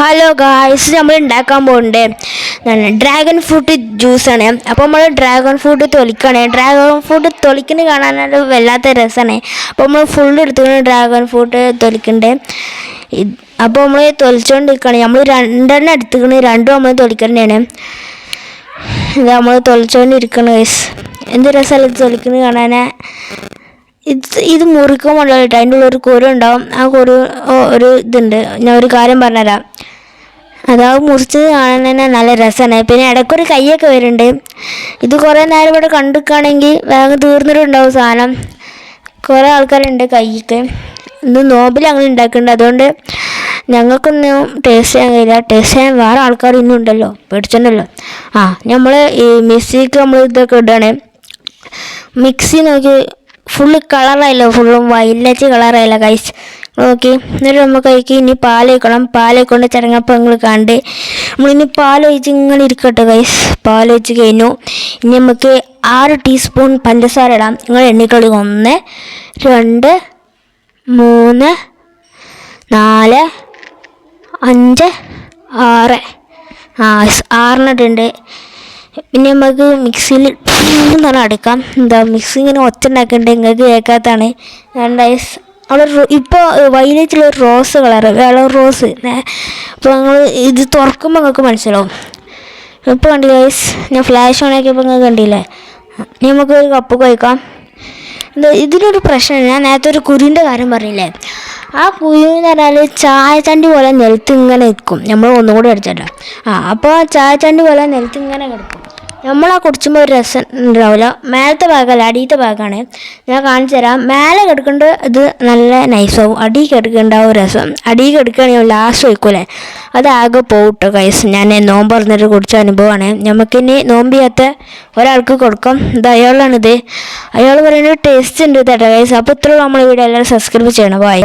Hello guys നമ്മൾ ഉണ്ടാക്കാൻ പോകുന്നുണ്ട് ഡ്രാഗൺ ഫ്രൂട്ട് ജ്യൂസാണ് അപ്പോൾ നമ്മൾ ഡ്രാഗൺ ഫ്രൂട്ട് തൊലിക്കണേ. ഡ്രാഗൺ ഫ്രൂട്ട് തൊലിക്കുന്നത് കാണാനൊരു വല്ലാത്ത രസമാണ്. അപ്പോൾ നമ്മൾ ഫുൾ എടുത്തുകൊണ്ട് ഡ്രാഗൺ ഫ്രൂട്ട് തൊലിക്കണ്ടേ അപ്പോൾ നമ്മൾ തൊലിച്ചുകൊണ്ടിരിക്കുകയാണ് നമ്മൾ രണ്ടെണ്ണം എടുത്തുകൊണ്ട് രണ്ടും നമ്മൾ തൊലിക്കണ്ടേണ് ഇത് നമ്മൾ തൊലിച്ചുകൊണ്ടിരിക്കണം ഗൈസ് എന്ത് രസമല്ല തൊലിക്കുന്നത് കാണാൻ? ഇത് ഇത് മുറിക്കുമ്പോൾ കേട്ടോ. അതിന്റെ ഉള്ളിൽ ഒരു കുരു ഉണ്ടാവും. ആ കുരു ഒരു ഇതുണ്ട്. ഞാൻ ഒരു കാര്യം പറഞ്ഞുതരാം. അതാ മുറിച്ചത് കാണാൻ തന്നെ നല്ല രസമാണ്. പിന്നെ ഇടയ്ക്കൊരു കൈയൊക്കെ വരുന്നുണ്ട്. ഇത് കുറേ നേരം ഇവിടെ കണ്ടിരിക്കുകയാണെങ്കിൽ വേഗം തീർന്നിട്ടുണ്ടാവും സാധനം. കുറേ ആൾക്കാരുണ്ട് കൈക്ക് ഇന്ന് നോമ്പിൽ അങ്ങനെ ഉണ്ടാക്കുന്നുണ്ട്. അതുകൊണ്ട് ഞങ്ങൾക്കൊന്നും ടേസ്റ്റ് ചെയ്യാൻ കഴിയില്ല. ടേസ്റ്റ് ചെയ്യാൻ വേറെ ആൾക്കാർ ഇന്നും ഉണ്ടല്ലോ. പേടിച്ചിട്ടുണ്ടല്ലോ ആ നമ്മൾ ഈ മിക്സിക്ക് നമ്മൾ ഇതൊക്കെ ഇടുകയാണ് മിക്സി നോക്കി ഫുള്ള് കളറായില്ല ഫുള്ളും വൈലറ്റ് കളറായില്ല കൈസ് നോക്കി എന്നിട്ട് നമുക്ക് കഴിക്ക് ഇനി പാൽ വയ്ക്കണം പാൽ കൊണ്ട് ചിറങ്ങപ്പോൾ നിങ്ങൾ കണ്ട് നമ്മളിനി പാൽ ഒഴിച്ച് ഇങ്ങനെ ഇരിക്കട്ടെ കൈസ് പാൽ ഒഴിച്ച് കഴിഞ്ഞു. ഇനി നമുക്ക് ആറ് ടീസ്പൂൺ പഞ്ചസാര ഇടാം. നിങ്ങൾ എണ്ണിക്കളി. ഒന്ന് രണ്ട് മൂന്ന് നാല് അഞ്ച് ആറ്. ആ ആറിനിട്ടുണ്ട് പിന്നെ നമുക്ക് മിക്സിയിൽ എന്ന് പറഞ്ഞാൽ അടുക്കാം. എന്താ മിക്സി ഇങ്ങനെ ഒച്ച ഉണ്ടാക്കുന്നുണ്ട് നിങ്ങൾക്ക് കേൾക്കാത്തതാണ്. രണ്ടായിസ് അവിടെ ഇപ്പോൾ ഒരു റോസ് കളർ വെള്ള റോസ് അപ്പോൾ നിങ്ങൾ ഇത് തുറക്കുമ്പോൾ നിങ്ങൾക്ക് മനസ്സിലാവും. ഇപ്പോൾ കണ്ടില്ലേ ഞാൻ ഫ്ലാഷ് ഓൺ ആക്കിയപ്പോൾ നിങ്ങൾക്ക് കണ്ടില്ലേ? നമുക്ക് ഒരു കപ്പ് കഴിക്കാം. ഇതിനൊരു പ്രശ്നമില്ല. ഞാൻ നേരത്തെ ഒരു കുരുവിന്റെ കാര്യം പറഞ്ഞില്ലേ? ആ കുരു എന്ന് പറഞ്ഞാൽ ചായച്ചണ്ടി പോലെ നിലത്ത് ഇങ്ങനെ നിൽക്കും. നമ്മൾ ഒന്നും കൂടി അടിച്ചിട്ടാണ് ആ അപ്പോൾ ആ ചായച്ചണ്ടി പോലെ നിലത്ത് ഇങ്ങനെ കിടക്കും. നമ്മൾ ആ കുടിച്ചുമ്പോൾ ഒരു രസം ഉണ്ടാവില്ല മേലത്തെ ഭാഗമല്ല അടിയത്തെ ഭാഗമാണ് ഞാൻ കാണിച്ചു തരാം. മേലെ കിടക്കേണ്ട ഇത് നല്ല നൈസാവും അടി കിടക്കേണ്ട ഒരു രസം. അടി കിടക്കുകയാണെങ്കിൽ ലാസ്റ്റ് വയ്ക്കൂലേ അതാകെ പോകട്ടോ കൈസ് ഞാൻ നോമ്പ് പറഞ്ഞിട്ട് കുടിച്ച അനുഭവമാണ് നമുക്കിനി നോമ്പ് ചെയ്യാത്ത ഒരാൾക്ക് കൊടുക്കാം. ഇത് അയാളാണിത്. അയാൾ പറയുന്നത് ടേസ്റ്റ് ഉണ്ട് കേട്ടോ കൈസ് അപ്പോൾ ഇത്രയും നമ്മൾ വീഡിയോ എല്ലാവരും സബ്സ്ക്രൈബ് ചെയ്യണം. ബൈ